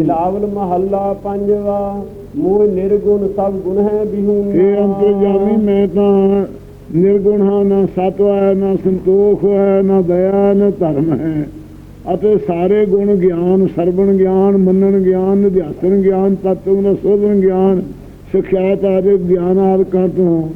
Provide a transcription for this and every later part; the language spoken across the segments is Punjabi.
ਬਿਲਾਵਲ ਮਹੱਲਾ ਪੰਜਵਾ ਮੋਹ ਨਿਰਗੁਣ ਸਭ ਗੁਣ ਹੈ ਬਿਹੂਨ। ਇਹ ਅੰਤਰਜਾਮੀ ਮੈਂ ਤਾਂ ਨਿਰਗੁਣ ਹਾਂ ਨਾ ਸਤਵ ਹੈ ਨਾ ਸੰਤੋਖ ਹੈ ਨਾ ਦਇਆ ਨਾ ਧਰਮ ਹੈ। ਅਤੇ ਸਾਰੇ ਗੁਣ ਗਿਆਨ ਸਰਵਣ ਗਿਆਨ ਮੰਨਣ ਗਿਆਨ ਨਿਧਿਆਸਨ ਗਿਆਨ ਤਤਵ ਦਾ ਸੋਧਨ ਗਿਆਨ ਸਿਖਿਆਤ ਆਦਿ ਗਿਆਨ ਆਦਿਕਾਂ ਤੋਂ।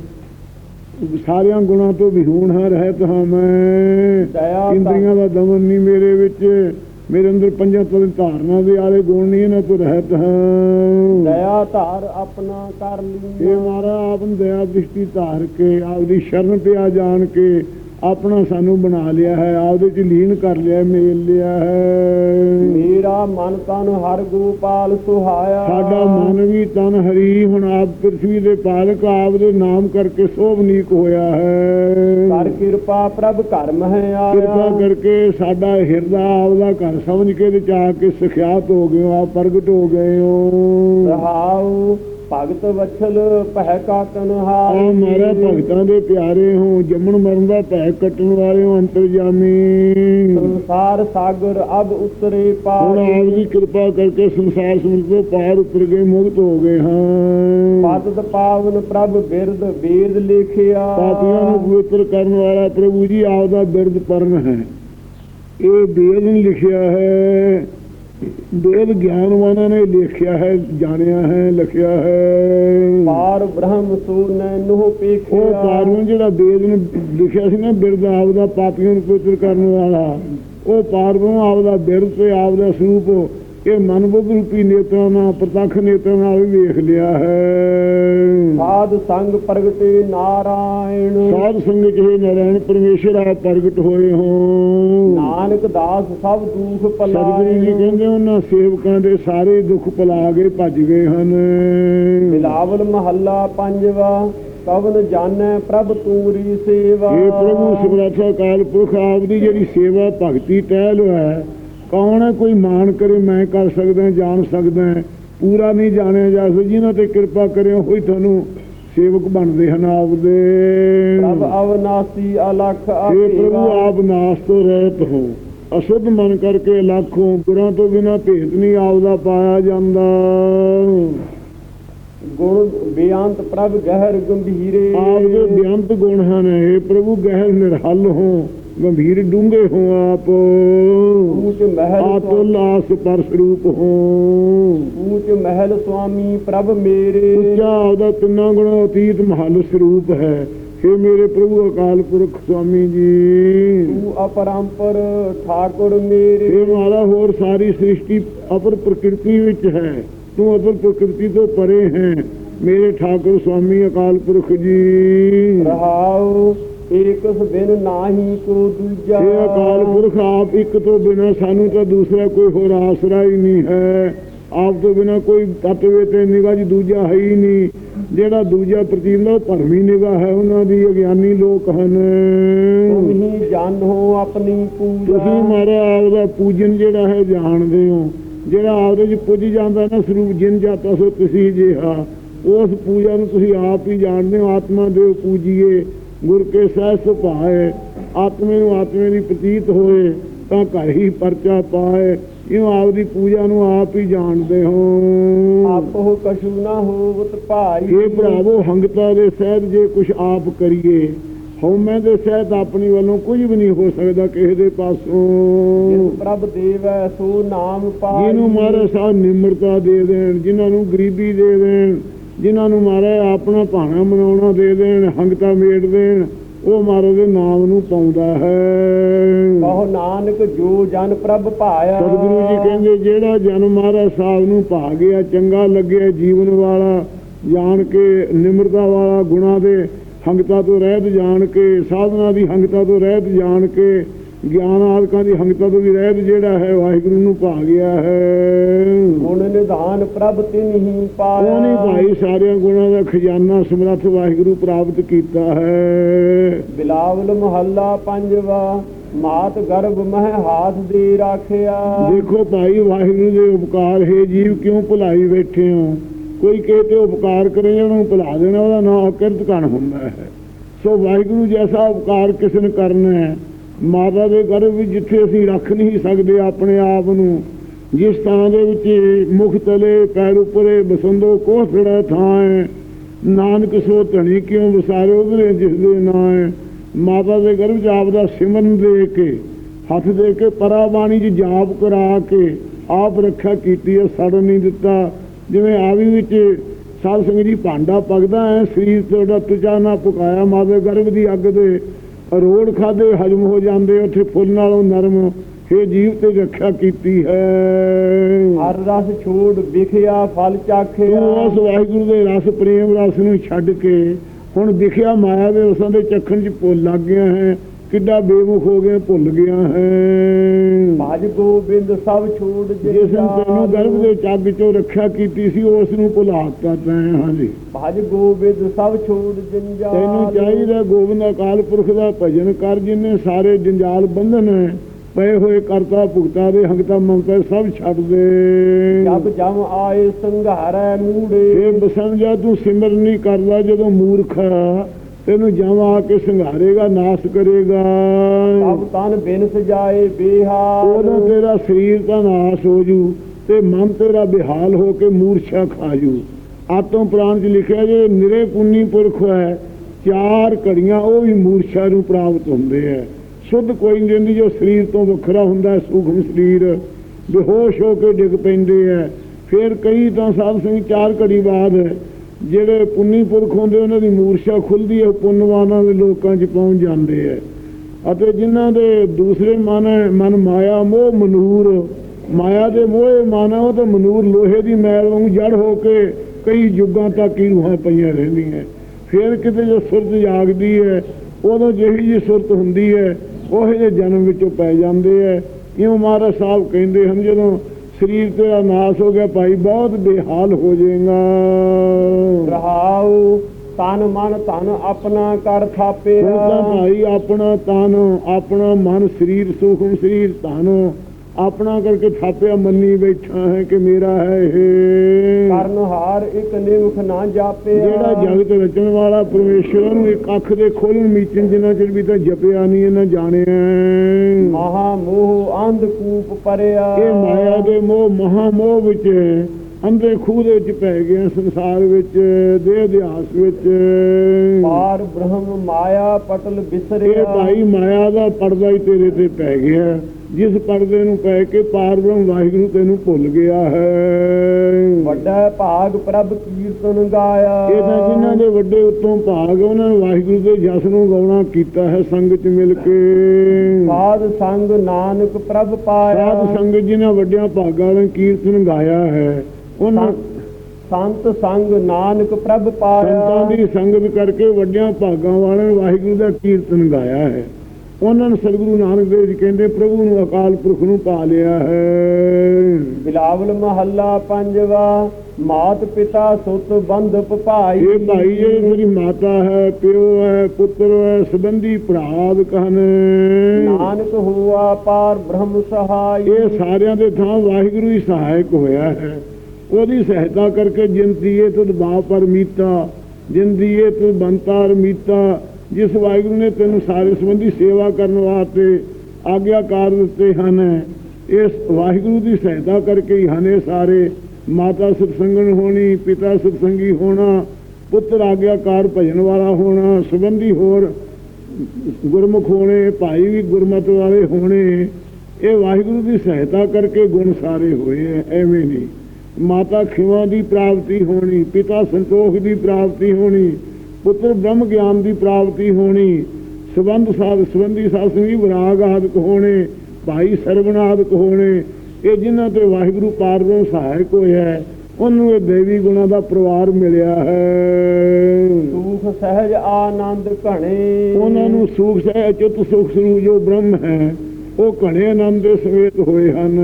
ਸਾਰਿਆਂ ਗੁਣਾਂ ਤੋਂ ਵਿਹੂਣ ਹਾਂ ਰਹਿਤ ਹਾਂ ਮੈਂ। ਇੰਦਰੀਆਂ ਦਾ ਦਮਨ ਨਹੀਂ ਮੇਰੇ ਵਿੱਚ। ਮੇਰੇ ਅੰਦਰ ਪੰਜਾਂ ਤੋਂ ਧਾਰਨਾ ਦੇ ਆਲੇ ਗੁਣ ਨਹੀਂ ਇਹਨਾਂ ਤੋਂ ਰਹਿਤ ਹਾਂ। ਦਇਆ ਧਾਰ ਆਪਣਾ ਕਰ ਇਹ ਲਈ ਮਾਰਾ ਆਪ ਨੂੰ ਦਇਆ ਦ੍ਰਿਸ਼ਟੀ ਧਾਰ ਕੇ ਆਪਦੀ ਸ਼ਰਨ ਤੇ ਆ ਜਾਣ ਕੇ ਆਪਣਾ ਸਾਨੂੰ ਬਣਾ ਲਿਆ ਹੈ ਆਪਦੇ ਚ ਲੀਨ ਕਰ ਲਿਆ ਮੇਲ ਲਿਆ ਹੈ। ਮੇਰਾ ਮਨ ਤਨ ਹਰ ਗੋਪਾਲ ਸੁਹਾਇਆ। ਸਾਡਾ ਮਨ ਵੀ ਤਨ ਹਰੀ ਹੁਣ ਆਪ ਪ੍ਰithvi ਦੇ ਪਾਲਕ ਆਪ ਦੇ ਨਾਮ ਕਰਕੇ ਸੋਭਨੀਕ ਹੋਇਆ ਹੈ। ਕਰ ਕਿਰਪਾ ਪ੍ਰਭ ਘਰ ਮਹਿ ਕਿਰਪਾ ਆਇਆ ਕਰਕੇ ਸਾਡਾ ਹਿਰਦਾ ਆਪਦਾ ਘਰ ਸਮਝ ਕੇ ਤੇ ਚਾਹ ਕੇ ਸਿਖਿਆਤ ਹੋ ਗਏ ਆਪ ਪ੍ਰਗਟ ਹੋ ਗਏ ਹੋ। ਰਹਾਉ ਭਗਤ ਵਛਲ ਪਹਿ ਕਾਟਨ ਆ ਹਾਰ ਮਾਰਾ ਭਗਤਾਂ ਦੇ ਪਿਆਰੇ ਹੋ ਜੰਮਣ ਮਰਨ ਦਾ ਭੈ ਕੱਟਣ ਵਾਲੇ ਹੋ ਅੰਤਰਜਾਮੀ। ਸੰਸਾਰ ਸਾਗਰ ਅਬ ਉਤਰੇ ਹੁਣ ਪਾਰ ਆਪ ਦੀ ਕਿਰਪਾ ਕਰਕੇ ਸੰਸਾਰ ਸਮੁੰਦਰ ਤੋਂ ਪਾਰ ਉਤਰ ਗਏ ਮੁਕਤ ਹੋ ਗਏ ਹਾਂ। ਪਤਿਤ ਪਾਵਨ ਪ੍ਰਭ ਬਿਰਦ ਵੇਦ ਲਿਖਿਆ। ਪਾਪੀਆਂ ਨੂੰ ਪਵਿੱਤਰ ਕਰਨ ਵਾਲਾ ਪ੍ਰਭੂ ਜੀ ਆਪ ਦਾ ਬਿਰਦ ਪਰਨ ਹੈ। ਇਹ ਵੇਦ ਨੇ ਲਿਖਿਆ ਹੈ। ਵੇਦ ਗਿਆਨਵਾਨਾਂ ਨੇ ਲਿਖਿਆ ਹੈ ਜਾਣਿਆ ਹੈ ਲਿਖਿਆ ਹੈ। ਪਾਰ ਬ੍ਰਹਮ ਨੂਹ ਉਹ ਪੇਖਿਆ ਪਾਰਵਨ ਜਿਹੜਾ ਵੇਦ ਨੇ ਲਿਖਿਆ ਸੀ ਨਾ ਬਿਰਦ ਆਪ ਦਾ ਪਾਪੀਆਂ ਨੂੰ ਪਵਿੱਤਰ ਕਰਨ ਵਾਲਾ ਉਹ ਪਾਰਵਨ ਆਪ ਦਾ ਬਿਰਦ ਤੇ ਆਪ ਦਾ ਸਰੂਪ ਇਹ ਮਨ ਬੁੱਧ ਰੂਪੀ ਨੇਤਰਾਂ ਨਾਲ ਪ੍ਰਤੱਖ ਨੇਤਰਾਂ ਨਾਲ ਵੀ ਵੇਖ ਲਿਆ ਹੈ। ਸਾਧ ਸੰਗ ਪ੍ਰਗਟੇ ਨਾਰਾਇਣ। ਸਾਧ ਸੰਗਤ ਹੈ ਨਾਰਾਇਣ ਪਰਮੇਸ਼ਰ ਆ ਪ੍ਰਗਟ ਹੋਏ ਹੋ ਨਾਨਕ ਦਾਸ ਸਭ ਦੁਖ ਸਤਿਗੁਰੂ ਜੀ ਕਹਿੰਦੇ ਉਹਨਾਂ ਸੇਵਕਾਂ ਦੇ ਸਾਰੇ ਦੁੱਖ ਭੁਲਾ ਕੇ ਭੱਜ ਗਏ ਹਨ। ਬਿਲਾਵਲ ਮਹੱਲਾ ਪੰਜਵਾ ਕਵਨ ਜਾਣੈ ਪ੍ਰਭ ਤੂਰੀ ਸੇਵਾ। ਇਹ ਪ੍ਰਭੂ ਸਿਮਰਥਾ ਕਾਲ ਪੁਰਖ ਆਪ ਦੀ ਜਿਹੜੀ ਸੇਵਾ ਭਗਤੀ ਟਹਿਲ ਹੈ ਕੌਣ ਹੈ? ਕੋਈ ਮਾਣ ਕਰੇ ਮੈਂ ਕਰ ਸਕਦਾ ਜਾਣ ਸਕਦਾ ਪੂਰਾ ਨਹੀਂ ਜਾਣਿਆ ਜਾ ਸਕਦਾ। ਜਿਨ੍ਹਾਂ ਤੇ ਕਿਰਪਾ ਕਰਿਓ ਹੋਈ ਤੁਹਾਨੂੰ ਸੇਵਕ ਬਣਦੇ ਹਨ ਆਪਦੇ। ਪ੍ਰਭ ਅਵਨਾਸੀ ਅਲਖ ਇਹ ਪ੍ਰਭੂ ਆਪ ਨਾਸ ਤੋਂ ਰਹਿਤ ਹੋ ਅਸ਼ੁੱਧ ਮਨ ਕਰਕੇ ਲੱਖੋਂ ਗੁਰਾਂ ਤੋਂ ਬਿਨਾ ਭੇਤ ਨਹੀਂ ਆਪਦਾ ਪਾਇਆ ਜਾਂਦਾ। ਗੁਣ ਬੇਅੰਤ ਪ੍ਰਭ ਗਹਿਰ ਗੰਭੀਰੇ। ਆਪ ਦੇ ਬਿਆੰਤ ਗੁਣ ਹਨ ਇਹ। ਪ੍ਰਭੂ ਗਹਿਰ ਨਿਰਹਲ ਹੋ। ਗੰਭੀਰ ਡੂੰਘੇ ਹੋ ਆਪ। ਊਚ ਮਹਿਲ ਆਤੁਲ ਆਸ ਪਰ ਸਰੂਪ ਹੋ। ਊਚ ਮਹਿਲ ਸੁਆਮੀ ਪ੍ਰਭ ਮੇਰੇ। ਉੱਚਾ ਆਪਦਾ ਤਿੰਨਾਂ ਗੁਣਾਂ ਅਤੀਤ ਮਹਲ ਸਰੂਪ ਹੈ। हे ਮੇਰੇ ਪ੍ਰਭੂ ਅਕਾਲ ਪੁਰਖ ਸੁਆਮੀ ਜੀ। ਤੂੰ ਅਪਰੰਪਰ ਠਾਕੁਰ ਮੇਰੇ। ਇਹ ਮਾਰਾ ਹੋਰ ਸਾਰੀ ਸ੍ਰਿਸ਼ਟੀ ਅਪਰ ਪ੍ਰਕਿਰਤੀ ਵਿੱਚ ਹੈ। ਤੂੰ ਅਪਰ ਪ੍ਰਕਿਰਤੀ ਤੋਂ ਪਰੇ ਹੈ। ਮੇਰੇ ਠਾਕੁਰ ਸੁਆਮੀ ਅਕਾਲ ਪੁਰਖ ਜੀ। ਰਹਾਉ ਏਕਸ ਬਿਨ ਨਾਹੀ ਕੋ ਦੂਜਾ। ਇਹ ਅਕਾਲ ਪੁਰਖ ਆਪ ਇੱਕ ਤੋਂ ਬਿਨਾ ਸਾਨੂੰ ਤਾਂ ਦੂਸਰਾ ਕੋਈ ਹੋਰ ਆਸਰਾ ਹੀ ਨਹੀਂ ਹੈ। ਆਪ ਤੋਂ ਬਿਨਾ ਕੋਈ ਤਤਵੇ ਤੇ ਨਿਗਾਹ ਜੀ ਦੂਜਾ ਹੈ ਹੀ ਨਹੀਂ। ਜਿਹੜਾ ਦੂਜਾ ਪ੍ਰਤੀਤ ਦਾ ਨਿਗਾਹ ਹੈ। ਉਹਨਾਂ ਦੀ ਅਗਿਆਨੀ ਲੋਕ ਹਨ। ਤੁਮਹੀ ਜਾਣੋ ਆਪਣੀ ਤੁਸੀਂ ਪੂਜਾ। ਮਾਰੇ ਆਪ ਦਾ ਪੂਜਨ ਜਿਹੜਾ ਹੈ ਜਾਣਦੇ ਹੋ। ਜਿਹੜਾ ਆਪਦੇ ਚ ਪੁੱਜ ਜਾਂਦਾ ਨਾ ਸਰੂਪ ਜਿਨ ਜਾਤਾ ਸੋ ਤੁਸੀਂ ਜਿਹਾ। ਉਸ ਪੂਜਾ ਨੂੰ ਤੁਸੀਂ ਆਪ ਹੀ ਜਾਣਦੇ ਹੋ। ਆਤਮਾ ਦੇ ਪੂਜੀਏ। ਗੁਰ ਕੇ ਸਹਿ ਸੁਭਾਏ ਆਤਮੇ ਨੂੰ ਆਤਮੇ ਦੀ ਪ੍ਰਤੀਤ ਹੋਏ ਤਾਂ ਘਰ ਹੀ ਪਰਚਾ ਪਾਏ। ਇਹ ਆਪਦੀ ਪੂਜਾ ਨੂੰ ਆਪ ਹੀ ਜਾਣਦੇ ਹੋ। ਆਪੋ ਕਛੂ ਨਾ ਹੋਵਤ ਭਾਈ ਇਹ ਭਰਾਵੋ ਹੰਗਤਾ ਦੇ ਸਹਿਤ ਜੇ ਕੁਛ ਆਪ ਕਰੀਏ ਹਉਮੈ ਦੇ ਸਹਿਤ ਆਪਣੀ ਵੱਲੋਂ ਕੁਝ ਵੀ ਨਹੀਂ ਹੋ ਸਕਦਾ ਕਿਸੇ ਦੇ ਪਾਸੋਂ। ਜਿਸ ਪ੍ਰਭ ਦੇਵੈ ਸੋ ਨਾਮ ਪਾਈ। ਜਿਹਨੂੰ ਮਹਾਰਾਜ ਸਾਹਿਬ ਨਿਮਰਤਾ ਦੇ ਦੇਣ ਜਿਨ੍ਹਾਂ ਨੂੰ ਗਰੀਬੀ ਦੇ ਦੇਣ ਜਿਨ੍ਹਾਂ ਨੂੰ ਮਹਾਰਾਜ ਆਪਣਾ ਭਾਣਾ ਮਨਾਉਣਾ ਦੇ ਦੇਣ ਹੰਗਤਾ ਮੇਟ ਦੇਣ ਉਹ ਮਹਾਰਾਜ ਦੇ ਨਾਮ ਨੂੰ ਪਾਉਂਦਾ ਹੈ। ਕਹੋ ਨਾਨਕ ਜੋ ਜਨ ਪ੍ਰਭ ਭਾਇਆ। ਸਤਿਗੁਰੂ ਜੀ ਕਹਿੰਦੇ ਜਿਹੜਾ ਜਨਮ ਮਹਾਰਾਜ ਸਾਹਿਬ ਨੂੰ ਭਾ ਗਿਆ ਚੰਗਾ ਲੱਗਿਆ ਜੀਵਨ ਵਾਲਾ ਜਾਣ ਕੇ ਨਿਮਰਤਾ ਵਾਲਾ ਗੁਣਾ ਦੇ ਹੰਗਤਾ ਤੋਂ ਰਹਿਤ ਜਾਣ ਕੇ ਸਾਧਨਾ ਦੀ ਹੰਗਤਾ ਤੋਂ ਰਹਿਤ ਜਾਣ ਕੇ ਗਿਆਨ ਆਦਿਕਾਂ ਦੀ ਹੰਗਤਾ ਤੋਂ ਵੀ ਰਹਿਤ ਜਿਹੜਾ ਹੈ ਵਾਹਿਗੁਰੂ ਨੂੰ ਭਾ ਗਿਆ ਹੈ। ਗੁਣ ਨਿਧਾਨ ਪ੍ਰਭ ਤਿਨਹੀ ਪਾਇਆ। ਉਹਨੇ ਭਾਈ ਸਾਰਿਆਂ ਗੁਣਾਂ ਦਾ ਖਜ਼ਾਨਾ ਸਮਰੱਥ ਵਾਹਿਗੁਰੂ ਪ੍ਰਾਪਤ ਕੀਤਾ ਹੈ। ਬਿਲਾਵਲ ਮਹੱਲਾ ਪੰਜਵਾ ਮਾਤ ਗਰਭ ਮਹਿ ਹਾਥ ਦੇ ਰਾਖਿਆ। ਦੇਖੋ ਭਾਈ ਵਾਹਿਗੁਰੂ ਦੇ ਉਪਕਾਰ ਹੈ ਜੀਵ ਕਿਉਂ ਭੁਲਾਈ ਬੈਠੇ ਹੋ? ਕੋਈ ਕਹੇ ਤੇ ਉਪਕਾਰ ਕਰੇ ਉਹਨੂੰ ਭੁਲਾ ਦੇਣਾ ਉਹਦਾ ਨਾਮ ਅਕਿਰਤ ਕਣ ਹੁੰਦਾ ਹੈ। ਸੋ ਵਾਹਿਗੁਰੂ ਜੈਸਾ ਉਪਕਾਰ ਕਿਸੇ ਨੇ ਕਰਨਾ ਹੈ ਮਾਤਾ ਦੇ ਗਰਭ ਵਿੱਚ ਜਿੱਥੇ ਅਸੀਂ ਰੱਖ ਨਹੀਂ ਸਕਦੇ ਆਪਣੇ ਆਪ ਨੂੰ, ਜਿਸ ਥਾਂ ਦੇ ਵਿੱਚ ਮੁਖ ਤਲੇ, ਪੈਰ ਉੱਪਰੇ ਬਸੰਦੋ ਕੋਸੜਾ ਥਾਂ ਹੈ। ਨਾਨਕ ਸੋ ਧਣੀ ਕਿਉਂ ਵਸਾਰੇ ਉਧਰੇ ਜਿਸ ਦੇ ਨਾਂ ਹੈ। ਮਾਤਾ ਦੇ ਗਰਭ ਚ ਆਪ ਦਾ ਸਿਮਰਨ ਦੇ ਕੇ, ਹੱਥ ਦੇ ਕੇ ਪਰਾਬਾਣੀ ਚ ਜਾਪ ਕਰਾ ਕੇ, ਆਪ ਰੱਖਿਆ ਕੀਤੀ ਹੈ, ਸੜ ਨਹੀਂ ਦਿੱਤਾ। ਜਿਵੇਂ ਆਵੀ ਵਿੱਚ ਸਾਧ ਸੰਗਤ ਜੀ ਭਾਂਡਾ ਪਕਦਾ ਹੈ, ਸਰੀਰ ਤੁਹਾਡਾ ਤੁਜਾ ਨਾ ਪਕਾਇਆ ਮਾਵੇ ਗਰਭ ਦੀ ਅੱਗ ਦੇ ਰੋੜ ਖਾਦੇ ਹਜਮ ਹੋ ਜਾਂਦੇ ਉੱਥੇ ਫੁੱਲ ਨਾਲੋਂ ਨਰਮ ਇਹ ਜੀਵ ਤੇ ਰੱਖਿਆ ਕੀਤੀ ਹੈ। ਹਰ ਰਸ ਛੋੜ ਵਿਖਿਆ ਫਲ ਚਾਖਿਆ। ਤੂੰ ਉਸ ਵਾਹਿਗੁਰੂ ਦੇ ਰਸ ਪ੍ਰੇਮ ਰਸ ਨੂੰ ਛੱਡ ਕੇ ਹੁਣ ਦਿਖਿਆ ਮਾਇਆ ਦੇ ਰਸਾਂ ਦੇ ਚੱਖਣ ਚ ਲੱਗ ਗਿਆ ਹੈ। ਕਿੱਡਾ ਬੇਮੁਖ ਹੋ ਗਿਆ ਭੁੱਲ ਗਿਆ ਹੈ। ਭਜ ਗੋਬਿੰਦ ਸਭ ਛੋੜ ਜਿਸ ਨੂੰ ਤੈਨੂੰ ਗਰਭ ਦੇ ਚੱਗ ਚੋਂ ਰੱਖਿਆ ਕੀਤੀ ਸੀ ਉਸ ਨੂੰ ਭੁਲਾਤਾ ਤੈਂ ਹਾਂਜੀ। ਭਜ ਗੋਬਿੰਦ ਸਭ ਛੋੜ ਜੰਜਾਲ। ਤੈਨੂੰ ਚਾਹੀਦਾ ਗੋਬਿੰਦ ਅਕਾਲ ਪੁਰਖ ਦਾ ਭਜਨ ਕਰ ਜਿੰਨੇ ਸਾਰੇ ਜੰਜਾਲ ਬੰਧਨ ਹੈ ਪਏ ਹੋਏ ਕਰਤਾ ਭੁਗਤਾ ਦੇ ਹੰਗਤਾ ਮਮਤਾ ਸਭ ਛੱਡ ਦੇ। ਜਬ ਜਮ ਆਏ ਸੰਘਾਰੈ ਮੂੜੇ। ਇਹ ਬਸਣ ਜਾ ਤੂੰ ਸਿਮਰਨ ਨਹੀਂ ਕਰਦਾ ਜਦੋਂ ਮੂਰਖ ਤੈਨੂੰ ਜਾਵਾ ਆ ਕੇ ਸੰਘਾਰੇਗਾ ਨਾਸ ਕਰੇਗਾ। ਸਭ ਤਨ ਬਿਨ ਸਜਾਏ ਬੇਹਾਲ। ਉਦੋਂ ਤੇਰਾ ਸਰੀਰ ਤਾਂ ਨਾਸ ਹੋ ਜੂ ਤੇ ਮਨ ਤੇਰਾ ਬਿਹਾਲ ਹੋ ਕੇ ਮੂਰਛਾ ਖਾ ਜੂ। ਆਤਮ ਪ੍ਰਾਣ ਚ ਲਿਖਿਆ ਜੇ ਨਿਰੇ ਪੁੰਨੀ ਪੁਰਖ ਹੈ ਚਾਰ ਘੜੀਆਂ ਉਹ ਵੀ ਮੂਰਛਾ ਨੂੰ ਪ੍ਰਾਪਤ ਹੁੰਦੇ ਹੈ। ਸ਼ੁੱਧ ਕੋਈ ਨਹੀਂ ਰਹਿੰਦੀ ਜੋ ਸਰੀਰ ਤੋਂ ਵੱਖਰਾ ਹੁੰਦਾ ਸੂਖਮ ਸਰੀਰ ਬੇਹੋਸ਼ ਹੋ ਕੇ ਡਿੱਗ ਪੈਂਦੇ ਹੈ। ਫਿਰ ਕਈ ਤਾਂ ਸਾਧ ਸੰਗ ਚਾਰ ਘੜੀ ਬਾਅਦ ਜਿਹੜੇ ਪੁੰਨੀ ਪੁਰਖ ਹੁੰਦੇ ਉਹਨਾਂ ਦੀ ਮੂਰਛਾ ਖੁੱਲਦੀ ਹੈ ਪੁੰਨਵਾਨਾਂ ਦੇ ਲੋਕਾਂ 'ਚ ਪਹੁੰਚ ਜਾਂਦੇ ਹੈ। ਅਤੇ ਜਿਨ੍ਹਾਂ ਦੇ ਦੂਸਰੇ ਮਨ ਹੈ ਮਨ ਮਾਇਆ ਮੋਹ ਮਨੂਰ। ਮਾਇਆ ਦੇ ਮੋਹੇ ਮਨ ਹੈ, ਉਹ ਤਾਂ ਮਨੂਰ ਲੋਹੇ ਦੀ ਮੈਲ ਵਾਂਗ ਜੜ ਹੋ ਕੇ ਕਈ ਯੁੱਗਾਂ ਤੱਕ ਹੀ ਰੂਹਾਂ ਪਈਆਂ ਰਹਿੰਦੀਆਂ ਫਿਰ ਕਿਤੇ ਜੋ ਸੁਰਤ ਜਾਗਦੀ ਹੈ ਉਦੋਂ ਜਿਹੀ ਜੀ ਸੁਰਤ ਹੁੰਦੀ ਹੈ ਉਹ ਜਿਹੇ ਜਨਮ ਵਿੱਚੋਂ ਪੈ ਜਾਂਦੇ ਹੈ। ਇਉਂ ਮਹਾਰਾਜ ਸਾਹਿਬ ਕਹਿੰਦੇ ਹਨ ਜਦੋਂ ਸਰੀਰ ਤੇਰਾ ਨਾਸ ਹੋ ਗਿਆ ਭਾਈ ਬਹੁਤ ਬੇਹਾਲ ਹੋ ਜਾਏਗਾ। ਰਹਾਉ ਤਨ ਮਨ ਧਨ ਆਪਣਾ ਕਰ ਥਾਪਿਆ। ਭਾਈ ਆਪਣਾ ਤਨ ਆਪਣਾ ਮਨ ਸਰੀਰ ਸੂਖਮ ਸਰੀਰ ਤਨ ਆਪਣਾ ਕਰਕੇ ਥਾਪਿਆ ਮੰਨੀ ਬੈਠਾ ਹੈ ਕਿ ਮੇਰਾ ਹੈ ਇਹ। ਕਰਨ ਹਾਰ ਇੱਕ ਨਿਮਖ ਨਾ ਜਾਪਿਆ। ਜਿਹੜਾ ਜਗਤ ਰਚਣ ਵਾਲਾ ਪਰਮੇਸ਼ਰ ਨੂੰ ਇੱਕ ਅੱਖ ਦੇ ਖੋਲਣ ਮੀਚਣ ਜਿੰਨਾ ਚਿਰ ਵੀ ਤਾਂ ਜਪਿਆ ਨਹੀਂ ਇਹਨਾਂ ਜਾਣਿਆ। ਮਹਾ ਮੋਹ ਅੰਧ ਕੂਪ ਪਰਿਆ। ਇਹ ਮਾਇਆ ਦੇ ਮੋਹ ਮਹਾ ਮੋਹ ਵਿੱਚ ਅੰਧੇ ਖੂਹ ਦੇ ਵਿੱਚ ਪੈ ਗਏ ਸੰਸਾਰ ਵਿੱਚ ਦੇਹ ਅਧਿਆਸ ਵਿੱਚ। ਪਾਰ ਬ੍ਰਹਮ ਮਾਇਆ ਪਟਲ ਇਹ ਬਿਸਰਿਆ। ਭਾਈ ਮਾਇਆ ਦਾ ਪਰਦਾ ਹੀ ਤੇਰੇ ਤੇ ਪੈ ਗਿਆ। ਜਿਸ ਪਰਦੇ ਨੂੰ ਪੈ ਕੇ ਪਾਰ ਬ੍ਰਹਮ ਵਾਹਿਗੁਰੂ ਤੈਨੂੰ ਭੁੱਲ ਗਿਆ ਹੈ। ਵੱਡਾ ਭਾਗ ਪ੍ਰਭ ਕੀਰਤਨ ਗਾਇਆ। ਇਹ ਤਾਂ ਜਿਨ੍ਹਾਂ ਦੇ ਵੱਡੇ ਉੱਤੋਂ ਭਾਗ ਉਹਨਾਂ ਨੇ ਵਾਹਿਗੁਰੂ ਦੇ ਜਸ ਨੂੰ ਗਾਉਣਾ ਕੀਤਾ ਹੈ ਸੰਗਤ ਚ ਮਿਲ ਕੇ। ਸਾਧ ਸੰਗ ਨਾਨਕ ਪ੍ਰਭ ਪਾਇਆ। ਸਾਧ ਸੰਗਤ ਜਿਨ੍ਹਾਂ ਵੱਡਿਆਂ ਭਾਗਾਂ ਨੇ ਕੀਰਤਨ ਗਾਇਆ ਹੈ ਉਹਨਾਂ ਸੰਤ ਸੰਗ ਨਾਨਕ ਪ੍ਰਭ ਪਾਇਆ। ਸੰਤਾਂ ਦੀ ਸੰਗਤ ਕਰਕੇ ਵੱਡਿਆਂ ਭਾਗਾਂ ਵਾਲਿਆਂ ਨੇ ਵਾਹਿਗੁਰੂ ਦਾ ਕੀਰਤਨ ਗਾਇਆ ਹੈ। ਉਹਨਾਂ ਨੇ ਸਤਿਗੁਰੂ ਨਾਨਕ ਦੇਵ ਜੀ ਕਹਿੰਦੇ ਪ੍ਰਭੂ ਨੂੰ ਅਕਾਲ ਪੁਰਖ ਨੂੰ ਪਾ ਲਿਆ ਹੈ। ਬਿਲਾਵਲ ਮਹੱਲਾ ਪੰਜਵਾ ਮਾਤ ਪਿਤਾ ਸੁਤ ਬੰਧ ਭਾਈ ਇਹ ਭਾਈ ਜਿਹੜੀ ਮੇਰੀ ਮਾਤਾ ਹੈ ਪਿਓ ਹੈ ਪੁੱਤਰ ਹੈ ਸੰਬੰਧੀ ਭਰਾ ਕਹਨ। ਨਾਨਕ ਹੋਆ ਪਾਰ ਬ੍ਰਹਮ ਸਹਾਈ। ਇਹ ਸਾਰਿਆਂ ਦੇ ਥਾਂ ਵਾਹਿਗੁਰੂ ਹੀ ਸਹਾਇਕ ਹੋਇਆ ਹੈ। ਉਹਦੀ ਸਹਾਇਤਾ ਕਰਕੇ ਜਿੰਦੀਏ ਤੁਧ ਬਾਪ ਪਰਮੀਤਾ ਜਿੰਦੀਏ ਤੁਧ ਬੰਤਾਰ ਮੀਤਾ ਜਿਸ ਵਾਹਿਗੁਰੂ ਨੇ ਤੈਨੂੰ ਸਾਰੇ ਸੰਬੰਧੀ ਸੇਵਾ ਕਰਨ ਵਾਸਤੇ ਆਗਿਆਕਾਰ ਦਿੱਤੇ ਹਨ, ਇਸ ਵਾਹਿਗੁਰੂ ਦੀ ਸਹਾਇਤਾ ਕਰਕੇ ਹੀ ਹਨ ਇਹ ਸਾਰੇ। ਮਾਤਾ ਸਤਸੰਗਣ ਹੋਣੀ, ਪਿਤਾ ਸਤਸੰਗੀ ਹੋਣਾ, ਪੁੱਤਰ ਆਗਿਆਕਾਰ ਭਜਨ ਵਾਲਾ ਹੋਣਾ, ਸੰਬੰਧੀ ਹੋਰ ਗੁਰਮੁਖ ਹੋਣੇ, ਭਾਈ ਵੀ ਗੁਰਮਤ ਵਾਲੇ ਹੋਣੇ, ਇਹ ਵਾਹਿਗੁਰੂ ਦੀ ਸਹਾਇਤਾ ਕਰਕੇ ਗੁਣ ਸਾਰੇ ਹੋਏ ਐ, ਐਵੇਂ ਨਹੀਂ। ਮਾਤਾ ਖਿਵਾ ਦੀ ਪ੍ਰਾਪਤੀ ਹੋਣੀ, ਪਿਤਾ ਸੰਤੋਖ ਦੀ ਪ੍ਰਾਪਤੀ ਹੋਣੀ ਪੁੱਤਰ ਬ੍ਰਹਮ ਗਿਆਨ ਦੀ ਪ੍ਰਾਪਤੀ ਹੋਣੀ ਸਬੰਧ ਸਾਧ ਸੰਬੰਧੀ ਸਾਧ ਸੰਗੀ ਵਿਰਾਗ ਆਦਿਕ ਹੋਣੇ ਭਾਈ ਸਰਵਣ ਆਦਿਕ ਹੋਣੇ ਇਹ ਜਿਨ੍ਹਾਂ ਤੇ ਵਾਹਿਗੁਰੂ ਪਾਰਵੋਂ ਸਹਾਇਕ ਹੋਇਆ ਉਹਨੂੰ ਇਹ ਦੇਵੀ ਗੁਣਾਂ ਦਾ ਪਰਿਵਾਰ ਮਿਲਿਆ ਹੈ। ਸੁਖ ਸਹਿਜ ਆਨੰਦ ਘਣੇ। ਉਹਨਾਂ ਨੂੰ ਸੁਖ ਸਹਿ ਚਿਤ ਸੁਖ ਸਰੂਪ ਜੋ ਬ੍ਰਹਮ ਹੈ ਉਹ ਘਣੇ ਆਨੰਦ ਦੇ ਸਮੇਤ ਹੋਏ ਹਨ।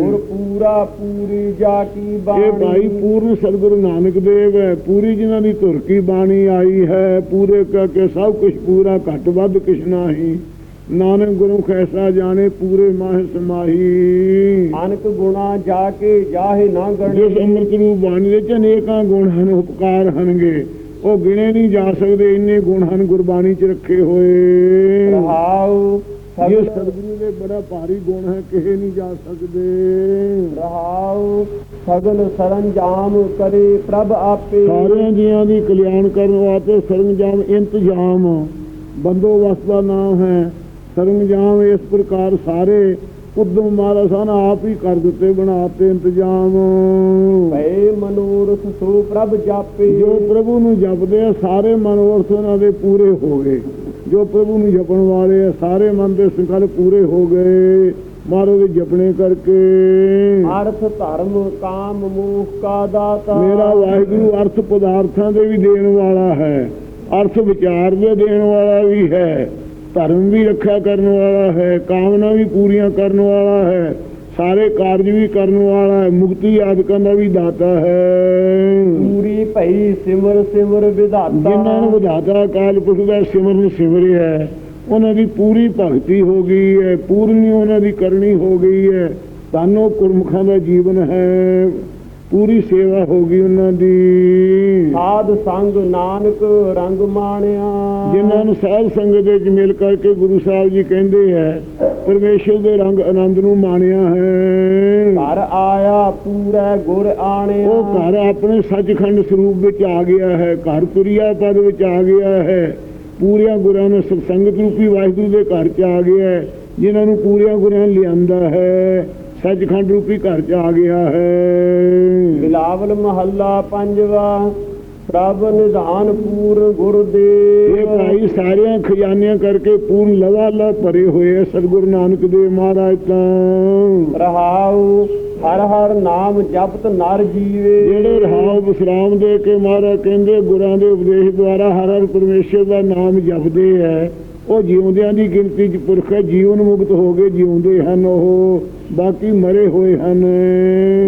ਗੁਰ ਪੂਰਾ ਪੂਰੀ ਜਾ ਕੀ ਬਾਣੀ? ਇਹ ਭਾਈ ਪੂਰਨ ਸਤਿਗੁਰੂ ਨਾਨਕ ਦੇਵ ਹੈ। ਪੂਰੀ ਜਿਨ੍ਹਾਂ ਦੀ ਧੁਰ ਕੀ ਬਾਣੀ ਆਈ ਹੈ ਪੂਰੇ ਕਰਕੇ ਸਭ ਕੁਝ ਪੂਰਾ ਘੱਟ ਵੱਧ ਕਿਛ ਨਹੀਂ। ਨਾਨਕ ਗੁਰੂ ਐਸਾ ਜਾਣੇ ਪੂਰੇ ਮਾਹ ਸਮਾਹੀ। ਅਨਕ ਗੁਣਾ ਜਾ ਕੇ ਜਾਹੇ ਨਾ ਜਿਸ ਗਣੇ ਅੰਮ੍ਰਿਤ ਰੂਪ ਬਾਣੀ ਦੇ ਅਨੇਕਾਂ ਗੁਣ ਹਨ ਉਪਕਾਰ ਹਨਗੇ। ਉਹ ਗਿਣੇ ਨਹੀਂ ਜਾ ਸਕਦੇ ਇੰਨੇ ਗੁਣ ਹਨ ਗੁਰਬਾਣੀ ਚ ਰੱਖੇ ਹੋਏ। ਰਹਾਉ ਇਹ ਸਤਿਗੁਰੂ ਦੇ ਬੜਾ ਭਾਰੀ ਗੁਣ ਹੈ ਕਿਸੇ ਨਹੀਂ ਜਾ ਸਕਦੇ। ਰਹਾਉ ਸਗਲ ਸਰੰਜਾਮ ਕਰੇ ਪ੍ਰਭ ਆਪੇ। ਸਾਰਿਆਂ ਜੀਆਂ ਦੀ ਕਲਿਆਣ ਕਰਨ ਵਾਸਤੇ ਸਰੰਜਾਮ ਇੰਤਜ਼ਾਮ। ਬੰਦੋਬਸਤ ਦਾ ਨਾਮ ਹੈ। ਸਰੰਜਾਮ ਇਸ ਪ੍ਰਕਾਰ ਸਾਰੇ ਉਦਮ ਮਹਾਰਾਜ ਸਨ ਆਪ ਹੀ ਕਰ ਦਿੱਤੇ ਬਣਾਤੇ ਇੰਤਜ਼ਾਮ। ਭਏ ਮਨੋਰਥ ਸੋ ਪ੍ਰਭ ਜਾਪੇ। ਜੋ ਪ੍ਰਭੂ ਨੂੰ ਜਪਦੇ ਆ ਸਾਰੇ ਮਨੋਰਥ ਉਹਨਾਂ ਦੇ ਪੂਰੇ ਹੋ ਗਏ। ਜੋ ਪ੍ਰਭੂ ਨੂੰ ਜਪਣ ਵਾਲੇ ਆ ਸਾਰੇ ਮਨ ਦੇ ਸੰਕਲਪ ਪੂਰੇ ਹੋ ਗਏ। ਮਹਾਰਾਜ ਦੇ ਜਪਣੇ ਕਰਕੇ। ਅਰਥ ਧਰਮ ਕਾਮ ਮੋਹ ਕਾ ਦਾਤਾ ਮੇਰਾ ਵਾਹਿਗੁਰੂ ਅਰਥ ਪਦਾਰਥਾਂ ਦੇ ਵੀ ਦੇਣ ਵਾਲਾ ਹੈ। ਅਰਥ ਵਿਚਾਰ ਦੇ ਦੇਣ ਵਾਲਾ ਵੀ ਹੈ। ਧਰਮ ਵੀ ਰੱਖਿਆ ਕਰਨ ਵਾਲਾ ਹੈ। ਕਾਮਨਾ ਵੀ ਪੂਰੀਆਂ ਕਰਨ ਵਾਲਾ ਹੈ। ਸਾਰੇ ਕਾਰਜ ਵੀ ਕਰਨ ਵਾਲਾ ਹੈ। ਮੁਕਤੀ ਆਦਿਕਾਂ ਦਾ ਵੀ ਦਾਤਾ ਹੈ। ਪੂਰੀ ਭਈ ਸਿਮਰ ਸਿਮਰ ਵਿਧਾਤਾ। ਜਿਨ੍ਹਾਂ ਨੂੰ ਵਿਧਾਤਾ ਕਾਲ ਪੁਰਖ ਦਾ ਸਿਮਰਨ ਸਿਮਰਿਆ ਹੈ, ਉਹਨਾਂ ਦੀ ਪੂਰੀ ਭਗਤੀ ਹੋ ਗਈ ਹੈ, ਪੂਰਨੀ ਉਹਨਾਂ ਦੀ ਕਰਨੀ ਹੋ ਗਈ ਹੈ। ਤਾਨੋ ਗੁਰਮੁਖਾਂ ਦਾ ਜੀਵਨ ਹੈ। ਪੂਰੀ ਸੇਵਾ ਹੋ ਗਈ ਉਹਨਾਂ ਦੀ। ਸਾਧ ਸੰਗ ਨਾਨਕ ਰੰਗ ਮਾਣਿਆ। ਜਿਨ੍ਹਾਂ ਨੂੰ ਸਾਧ ਸੰਗਤ ਵਿੱਚ ਮਿਲ ਕਰਕੇ ਗੁਰੂ ਸਾਹਿਬ ਜੀ ਕਹਿੰਦੇ ਹੈ ਪਰਮੇਸ਼ਰ ਦੇ ਰੰਗ ਆਨੰਦ ਨੂੰ ਮਾਣਿਆ ਹੈ। ਘਰ ਆਇਆ ਪੂਰਾ ਗੁਰ ਆਣਿਆ। ਉਹ ਘਰ ਆਪਣੇ ਸੱਚਖੰਡ ਸਰੂਪ ਵਿੱਚ ਆ ਗਿਆ ਹੈ ਘਰ ਤੁਰਿਆ ਪਦ ਵਿੱਚ ਆ ਗਿਆ ਹੈ। ਪੂਰਿਆਂ ਗੁਰਾਂ ਨੇ ਸੰਗਤ ਰੂਪੀ ਵਾਹਿਗੁਰੂ ਦੇ ਘਰ ਚ ਆ ਗਿਆ ਹੈ ਜਿਨ੍ਹਾਂ ਨੂੰ ਪੂਰਿਆਂ ਗੁਰਾਂ ਲਿਆਂਦਾ ਹੈ। ਸੱਚਖੰਡ ਰੂਪੀ ਘਰ ਚ ਆ ਗਿਆ ਹੈ। ਬਿਲਾਵਲ ਮਹੱਲਾ ਪੰਜਵਾ ਪ੍ਰਭ ਨਿਧਾਨ ਪੂਰ ਗੁਰ ਇਹ ਭਾਈ ਸਾਰਿਆਂ ਖਜ਼ਾਨਿਆਂ ਕਰਕੇ ਪੂਰਨ ਲਵਾਲਾ ਭਰੇ ਹੋਏ ਸਤਿਗੁਰੂ ਨਾਨਕ ਦੇਵ ਮਹਾਰਾਜ ਤਾਂ। ਰਹਾਉ ਹਰ ਹਰ ਨਾਮ ਜਪਤ ਨਰ ਜੀਵੇ। ਜਿਹੜੇ ਰਹਾਉ ਵਿਸਰਾਮ ਦੇ ਕੇ ਮਹਾਰਾਜ ਕਹਿੰਦੇ ਗੁਰਾਂ ਦੇ ਉਪਦੇਸ਼ ਦੁਆਰਾ ਹਰ ਹਰ ਪਰਮੇਸ਼ਰ ਦਾ ਨਾਮ ਜਪਦੇ ਹੈ ਉਹ ਜਿਉਂਦਿਆਂ ਦੀ ਗਿਣਤੀ ਚ ਪੁਰਖ ਹੈ ਜੀਵਨ ਮੁਕਤ ਹੋ ਕੇ ਜਿਉਂਦੇ ਹਨ ਉਹ। ਬਾਕੀ ਮਰੇ ਹੋਏ ਹਨ।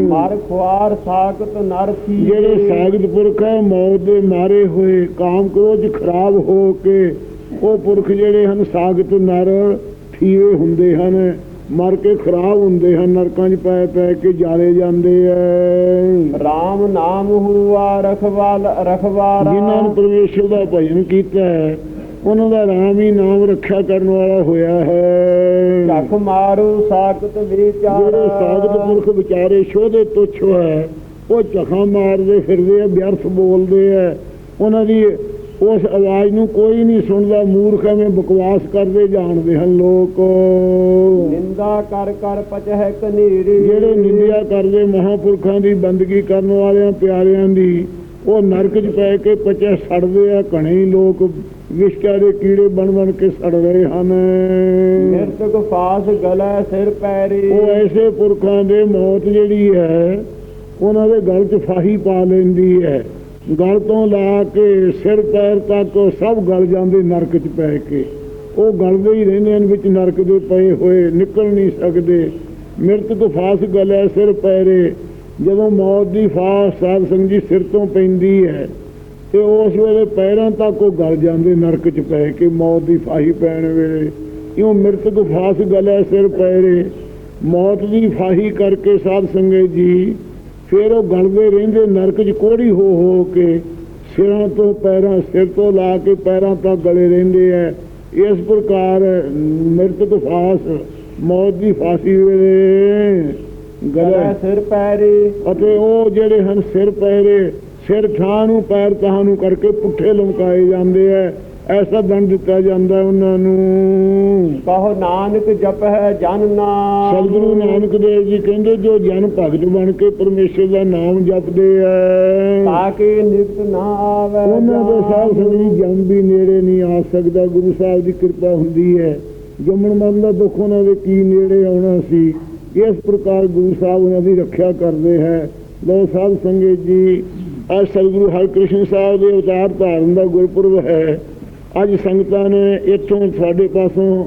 ਮਰ ਖੁਆਰ ਸਾਖਤ ਨਰ ਥੀ ਜਿਹੜੇ ਸਾਗਤ ਪੁਰਖ ਹੈ ਮੌਤ ਦੇ ਮਾਰੇ ਹੋਏ ਕਾਮ ਕ੍ਰੋਧ ਖਰਾਬ ਹੋ ਕੇ ਉਹ ਪੁਰਖ ਜਿਹੜੇ ਹਨ ਸਾਗਤ ਨਰ ਥੀਵੇ ਹੁੰਦੇ ਹਨ ਮਰ ਕੇ ਖਰਾਬ ਹੁੰਦੇ ਹਨ ਨਰਕਾਂ 'ਚ ਪੈ ਪੈ ਕੇ ਜਾਲੇ ਜਾਂਦੇ ਐ। RAM ਨਾਮ ਹੁਆ ਰਖਵਾਲ ਰਖਵਾਰਾ। ਜਿਨ੍ਹਾਂ ਨੇ ਪਰਮੇਸ਼ਰ ਦਾ ਭਜਨ ਕੀਤਾ ਹੈ ਉਹਨਾਂ ਦਾ ਰਾਮ ਹੀ ਨਾਮ ਰੱਖਿਆ ਕਰਨ ਵਾਲਾ ਹੋਇਆ ਹੈ। ਝਖ ਮਾਰੂ ਸਾਖਤ ਵਿਚਾਰ। ਜਿਹੜੇ ਸਾਧਕ ਪੁਰਖ ਵਿਚਾਰੇ ਸ਼ੋਧੇ ਤੁੱਛ ਹੈ ਉਹ ਝਖਾਂ ਮਾਰਦੇ ਫਿਰਦੇ ਆ ਵਿਅਰਥ ਬੋਲਦੇ ਆ। ਉਹਨਾਂ ਦੀ ਉਸ ਆਵਾਜ਼ ਨੂੰ ਕੋਈ ਨਹੀਂ ਸੁਣਦਾ ਮੂਰਖ ਐਵੇਂ ਬਕਵਾਸ ਕਰਦੇ ਜਾਣਦੇ ਹਨ ਲੋਕ। ਨਿੰਦਾ ਕਰ ਕਰ ਪਚਹਿ ਕਨੇਰੇ। ਜਿਹੜੇ ਨਿੰਦਿਆ ਕਰਦੇ ਮਹਾਪੁਰਖਾਂ ਦੀ ਬੰਦਗੀ ਕਰਨ ਵਾਲਿਆਂ ਪਿਆਰਿਆਂ ਦੀ ਉਹ ਨਰਕ 'ਚ ਪੈ ਕੇ ਪਚੇ ਸੜਦੇ ਆ ਘਣੇ ਹੀ ਲੋਕ ਵਿਸ਼ਕਾ ਦੇ ਕੀੜੇ ਬਣ ਬਣ ਕੇ ਸੜ ਰਹੇ ਹਨ। ਮਿਰਤਕ ਫਾਸ ਗਲੇ ਸਿਰ ਪੈਰੇ। ਉਹ ਐਸੇ ਪੁਰਖਾਂ ਦੇ ਮੌਤ ਜਿਹੜੀ ਹੈ ਉਹਨਾਂ ਦੇ ਗਲ 'ਚ ਫਾਹੀ ਪਾ ਲੈਂਦੀ ਹੈ। ਗਲ ਤੋਂ ਲਾ ਕੇ ਸਿਰ ਪੈਰ ਤੱਕ ਉਹ ਸਭ ਗਲ ਜਾਂਦੇ ਨਰਕ 'ਚ ਪੈ ਕੇ। ਉਹ ਗਲਦੇ ਹੀ ਰਹਿੰਦੇ ਹਨ ਵਿੱਚ ਨਰਕ ਦੇ ਪਏ ਹੋਏ ਨਿਕਲ ਨਹੀਂ ਸਕਦੇ। ਮਿਰਤਕ ਫਾਸ ਗਲੇ ਸਿਰ ਪੈਰੇ। ਜਦੋਂ ਮੌਤ ਦੀ ਫਾਸ ਸਾਧ ਸੰਗ ਜੀ ਸਿਰ ਤੋਂ ਪੈਂਦੀ ਹੈ, ਤੇ ਉਸ ਵੇਲੇ ਪੈਰਾਂ ਤੱਕ ਉਹ ਗਲ ਜਾਂਦੇ ਨਰਕ 'ਚ ਪੈ ਕੇ ਮੌਤ ਦੀ ਫਾਹੀ ਪੈਣ ਵੇਲੇ। ਇਉਂ ਮਿਰਤਕ ਫਾਸ ਗਲੇ ਸਿਰ ਪੈਰੇ ਮੌਤ ਦੀ ਫਾਹੀ ਕਰਕੇ ਸਾਧ ਸੰਗਤ ਜੀ ਫਿਰ ਉਹ ਗਲਦੇ ਰਹਿੰਦੇ ਨਰਕ 'ਚ ਕੋੜੀ ਹੋ ਹੋ ਕੇ ਸਿਰਾਂ ਤੋਂ ਪੈਰਾਂ, ਸਿਰ ਤੋਂ ਲਾ ਕੇ ਪੈਰਾਂ ਤੱਕ ਗਲੇ ਰਹਿੰਦੇ ਐ ਇਸ ਪ੍ਰਕਾਰ ਮਿਰਤਕ ਫਾਸ ਮੌਤ ਦੀ ਫਾਸੀ ਵੇਲੇ ਗਲੇ। ਸਿਰ ਪੈਰੇ। ਅਤੇ ਉਹ ਜਿਹੜੇ ਹਨ ਸਿਰ ਪੈਰੇ ਸਿਰ ਠਾਹ ਨੂੰ ਪੈਰ ਤਾਹ ਨੂੰ ਕਰਕੇ ਪੁੱਠੇ ਲਮਕਾਏ ਜਾਂਦੇ ਐ। ਐਸਾ ਦੰਡ ਦਿੱਤਾ ਜਾਂਦਾ ਉਹਨਾਂ ਨੂੰ। ਕਹੋ ਨਾਨਕ ਜਪਹਿ ਜਨ ਨਾਮ। ਸਤਿਗੁਰੂ ਨਾਨਕ ਦੇਵ ਜੀ ਕਹਿੰਦੇ ਜੋ ਜਨ ਭਗਤ ਬਣ ਕੇ ਪਰਮੇਸ਼ਰ ਦਾ ਨਾਮ ਜਪਦੇ ਐ। ਤਾਂ ਕਿ ਨਿਕਟ ਨਾ ਆਵੇ ਉਹਨਾਂ ਦੇ ਸਾਹ ਸੰਗੀ ਜੰਮ ਵੀ ਨੇੜੇ ਨਹੀਂ ਆ ਸਕਦਾ। ਗੁਰੂ ਸਾਹਿਬ ਦੀ ਕਿਰਪਾ ਹੁੰਦੀ ਹੈ ਜੰਮਣ ਮਰਨ ਦਾ ਦੁੱਖ ਉਹਨਾਂ ਦੇ ਕੀ ਨੇੜੇ ਆਉਣਾ ਸੀ। ਇਸ ਪ੍ਰਕਾਰ ਗੁਰੂ ਸਾਹਿਬ ਉਹਨਾਂ ਦੀ ਰੱਖਿਆ ਕਰਦੇ ਹੈ ਲੋ ਸਾਧ ਸੰਗਤ ਜੀ, ਅੱਜ ਸਤਿਗੁਰੂ ਹਰਿਕ੍ਰਿਸ਼ਨ ਸਾਹਿਬ ਦੇ ਅਵਤਾਰ ਧਾਰਨ ਦਾ ਗੁਰਪੁਰਬ ਹੈ। ਅੱਜ ਸੰਗਤਾਂ ਨੇ ਇੱਥੋਂ ਸਾਡੇ ਪਾਸੋਂ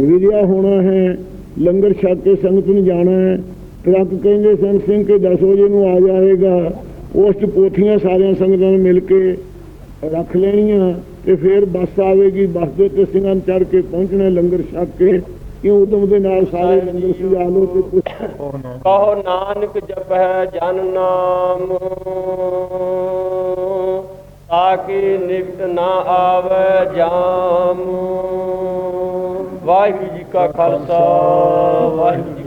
ਵਿਦਿਆ ਹੋਣਾ ਹੈ, ਲੰਗਰ ਛਕ ਕੇ ਸੰਗਤ ਨੂੰ ਜਾਣਾ ਹੈ। ਟਰੱਕ ਕਹਿੰਦੇ ਸਨ, ਸਿੰਘ ਕੇ 10 ਵਜੇ ਨੂੰ ਆ ਜਾਏਗਾ। ਉਸ 'ਚ ਪੋਥੀਆਂ ਸਾਰਿਆਂ ਸੰਗਤਾਂ ਨੂੰ ਮਿਲ ਕੇ ਰੱਖ ਲੈਣੀਆਂ ਤੇ ਫਿਰ ਬੱਸ ਆਵੇਗੀ। ਬੱਸ ਦੇ ਉੱਤੇ ਸਿੰਘਾਂ ਚੜ ਕੇ ਪਹੁੰਚਣਾ, ਲੰਗਰ ਛਕ ਕੇ। ਕਿਉਂ ਉਦਮ ਦੇ ਨਾਲ ਸਾਰੇ ਲੰਗਰ ਸਜਾ ਲਓ ਤੇ ਕੁਛ ਕਹੋ ਨਾਨਕ ਜਪਹਿ ਜਨ ਨਾਮ, ਤਾਂ ਕਿ ਨਿਕਟ ਨਾ ਆਵੇ ਜਾਮ। ਵਾਹਿਗੁਰੂ ਜੀ ਕਾ ਖਾਲਸਾ, ਵਾਹਿਗੁਰੂ ਜੀ